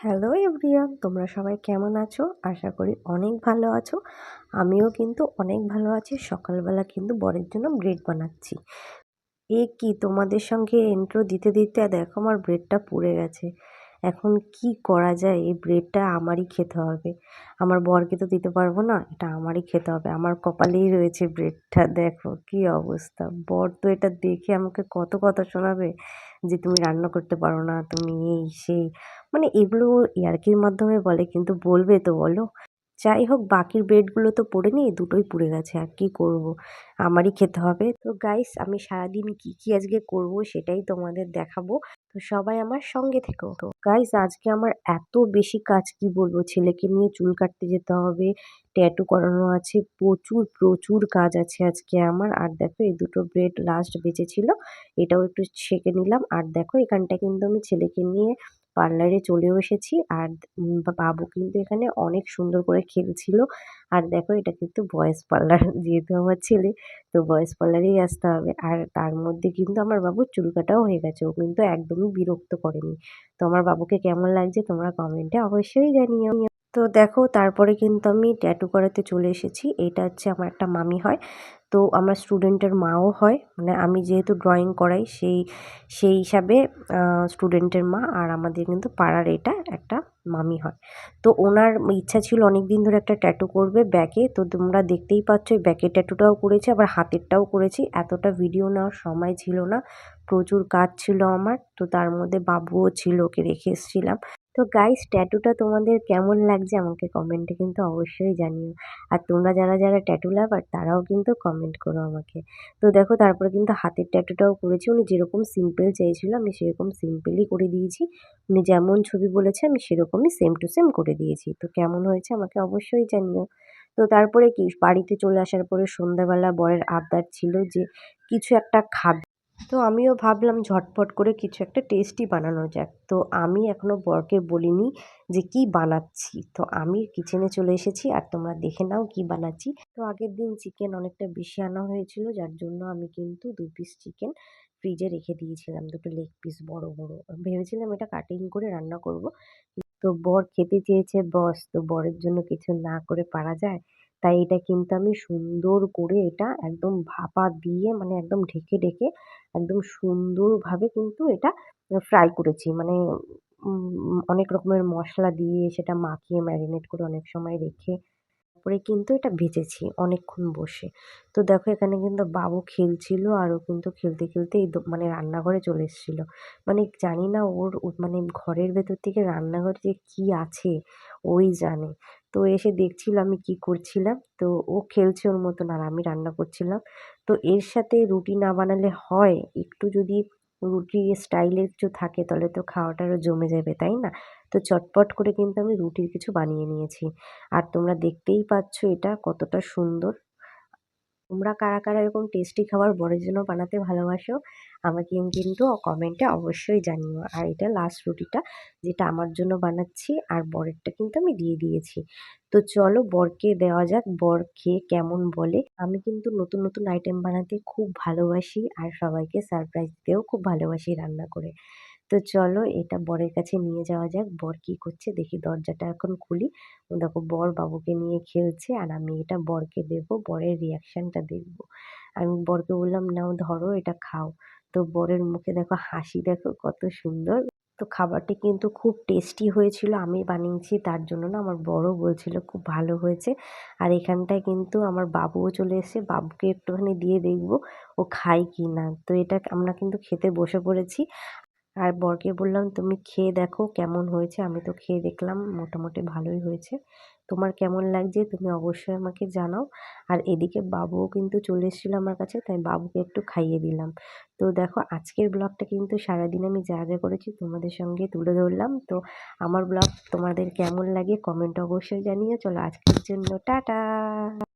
Hello everyone, তোমরা সবাই কেমন আছো? আশা করি অনেক ভালো আছো। আমিও কিন্তু অনেক ভালো আছি। সকালবেলা কিন্তু বরের জন্য ব্রেড বানাচ্ছি। এ কি তোমাদের সঙ্গে এন্ট্রো দিতে দিতে দেখো, আমার ব্রেডটা পুড়ে গেছে। এখন কি করা যায়? এই ব্রেডটা আমারই খেতে হবে। আমার বরকে তো দিতে পারব না, এটা আমারই খেতে হবে। আমার কপালেই রয়েছে ব্রেডটা দেখো কি অবস্থা। বর তো এটা দেখে আমাকে কত কথা শোনাবে যে তুমি রান্না করতে পারো না, তুমি এই সেই। মানে এগুলো ইয়ার্কির মাধ্যমে বলে, কিন্তু বলবে তো বলো। যাই হোক, বাকির ব্রেডগুলো তো পড়েনি দুটোই পুড়ে গেছে, আর কি করব? আমারই খেতে হবে। তো গাইস আমি সারাদিন কি কি আজকে করব সেটাই তোমাদের দেখাবো। তো সবাই আমার সঙ্গে থেকো। তো গাইস আজকে আমার এত বেশি কাজ, কি বলব? ছেলেকে নিয়ে চুল কাটতে যেতে হবে ট্যাটু করানো আছে, প্রচুর প্রচুর কাজ আছে আজকে আমার। আর দেখো, এই দুটো ব্রেড লাস্ট বেঁচেছিল, এটাও একটু ছেঁকে নিলাম। আর দেখো, এখানটা কিন্তু আমি ছেলেকে নিয়ে পার্লারে চলেও এসেছি। আর বাবু কিন্তু এখানে অনেক সুন্দর করে খেলছিল। আর দেখো এটা কিন্তু বয়েস পার্লার, যেহেতু আমার ছেলে, তো বয়েস পার্লারেই আসতে হবে। আর তার মধ্যে কিন্তু আমার বাবু চুল কাটাও হয়ে গেছে। ও কিন্তু একদমই বিরক্ত করেনি। তো আমার বাবুকে কেমন লাগছে তোমরা কমেন্টে অবশ্যই জানিও। তো দেখো তারপরে কিন্তু আমি ট্যাটু করাতে চলে এসেছি। এটা হচ্ছে আমার একটা মামি হয়। তো আমার স্টুডেন্টের মাও হয়। মানে আমি যেহেতু ড্রয়িং করাই, সেই সেই হিসাবে স্টুডেন্টের মা আর আমাদের কিন্তু পাড়ার এটা একটা মামি হয়। তো ওনার ইচ্ছা ছিল অনেক দিন ধরে একটা ট্যাটু করবে ব্যাকে তো তোমরা দেখতেই পাচ্ছ ব্যাকের ট্যাটুটাও করেছি, আবার হাতেরটাও করেছি। এতটা ভিডিও নেওয়ার সময় ছিল না। প্রচুর কাজ ছিল আমার। তো তার মধ্যে বাবুও ছিল, ওকে রেখে এসেছিলাম। তো গাইস ট্যাটুটা তোমাদের কেমন লাগছে আমাকে কমেন্টে কিন্তু অবশ্যই জানিও। আর তোমরা যারা যারা ট্যাটু লাভার তারাও কিন্তু কমেন্ট করো আমাকে। তো দেখো, তারপরে কিন্তু হাতের ট্যাটুটাও করেছি। উনি যেরকম সিম্পল চেয়েছিল, আমি সেরকম সিম্পলই করে দিয়েছি। উনি যেমন ছবি বলেছে, আমি সেরকমই সেম টু সেম করে দিয়েছি। তো কেমন হয়েছে আমাকে অবশ্যই জানিও। তো তারপরে কি, বাড়িতে চলে আসার পরে সন্ধ্যাবেলা বরের আবদার ছিল যে, কিছু একটা খাবে। তো আমিও ভাবলাম ঝটপট করে কিছু একটা টেস্টি বানানো যাক। তো আমি এখনও বরকে বলিনি যে কি বানাচ্ছি। তো আমি কিচেনে চলে এসেছি আর তোমরা দেখে নাও কি বানাচ্ছি। তো আগের দিন চিকেন অনেকটা বেশি আনা হয়েছিল, যার জন্য আমি কিন্তু দু পিস চিকেন ফ্রিজে রেখে দিয়েছিলাম, দুটো লেগ পিস বড় বড়। ভেবেছিলাম এটা কাটিং করে রান্না করব। তো বর খেতে চেয়েছে, বস, তো বরের জন্য কিছু না করে পারা যায়? তাই এটা কিন্তু আমি সুন্দর করে এটা একদম ভাপা দিয়ে মানে একদম ঢেকে ঢেকে একদম সুন্দরভাবে কিন্তু এটা ফ্রাই করেছি। মানে অনেক রকমের মশলা দিয়ে সেটা মাখিয়ে ম্যারিনেট করে অনেক সময় রেখে তারপরে কিন্তু এটা ভেজেছি অনেকক্ষণ বসে। তো দেখো এখানে কিন্তু বাবু খেলছিল আর ও কিন্তু খেলতে খেলতে এই মানে রান্নাঘরে চলে এসেছিল। মানে জানি না ওর মানে ঘরের ভেতর থেকে রান্নাঘরে যে কী আছে, ওই জানে। তো এসে দেখছিল আমি কি করছিলাম। তো ও খেলছে ওর মতন আর আমি রান্না করছিলাম। তো এর সাথে রুটি না বানালে হয়, একটু যদি রুটি স্টাইলের কিছু থাকে তাহলে তো খাওয়াটা আরও জমে যাবে, তাই না? তো চটপট করে কিন্তু আমি রুটির কিছু বানিয়ে নিয়েছি। আর তোমরা দেখতেই পাচ্ছ এটা কতটা সুন্দর। তোমরা কারা কারা এরকম টেস্টি খাবার বরের জন্য বানাতে ভালোবাসো, আমাকে কিন্তু কমেন্টে অবশ্যই জানিও। আর এটা লাস্ট রুটিটা যেটা আমার জন্য বানাচ্ছি আর বরেরটা কিন্তু আমি দিয়ে দিয়েছি। তো চলো বরকে দেওয়া যাক, বর খেয়ে কেমন বলে। আমি কিন্তু নতুন নতুন আইটেম বানাতে খুব ভালোবাসি আর সবাইকে সারপ্রাইজ দিতেও খুব ভালোবাসি রান্না করে। তো চলো এটা বরের কাছে নিয়ে যাওয়া যাক। বর কী করছে? দেখি দরজাটা এখন খুলি। দেখো বর বাবুকে নিয়ে খেলছে আর আমি এটা বরকে দেব, বরের রিয়াকশানটা দেখব। আমি বরকে বললাম, নাও ধরো, এটা খাও। তো বরের মুখে দেখো হাসি, দেখো কত সুন্দর। তো খাবারটি কিন্তু খুব টেস্টি হয়েছিল, আমি বানিয়েছি, তার জন্য না আমার বড় বলছিল খুব ভালো হয়েছে। আর এখানটায় কিন্তু আমার বাবুও চলে এসে বাবুকে একটুখানি দিয়ে দেখব ও খায় কি না। তো এটা আমরা কিন্তু খেতে বসে পড়েছি। আর বরকে বললাম, তুমি খেয়ে দেখো কেমন হয়েছে। আমি তো খেয়ে দেখলাম, মোটামুটি ভালোই হয়েছে। তোমার কেমন লাগছে তুমি অবশ্যই আমাকে জানাও। আর এদিকে বাবুও কিন্তু চলে এসেছিল আমার কাছে, তাই বাবুকে একটু খাইয়ে দিলাম। তো দেখো, আজকের ব্লগটা কিন্তু সারাদিন আমি যা যা করেছি তোমাদের সঙ্গে তুলে ধরলাম। তো আমার ব্লগ তোমাদের কেমন লাগে কমেন্ট অবশ্যই জানিয়ে চলো আজকের জন্য টাটা।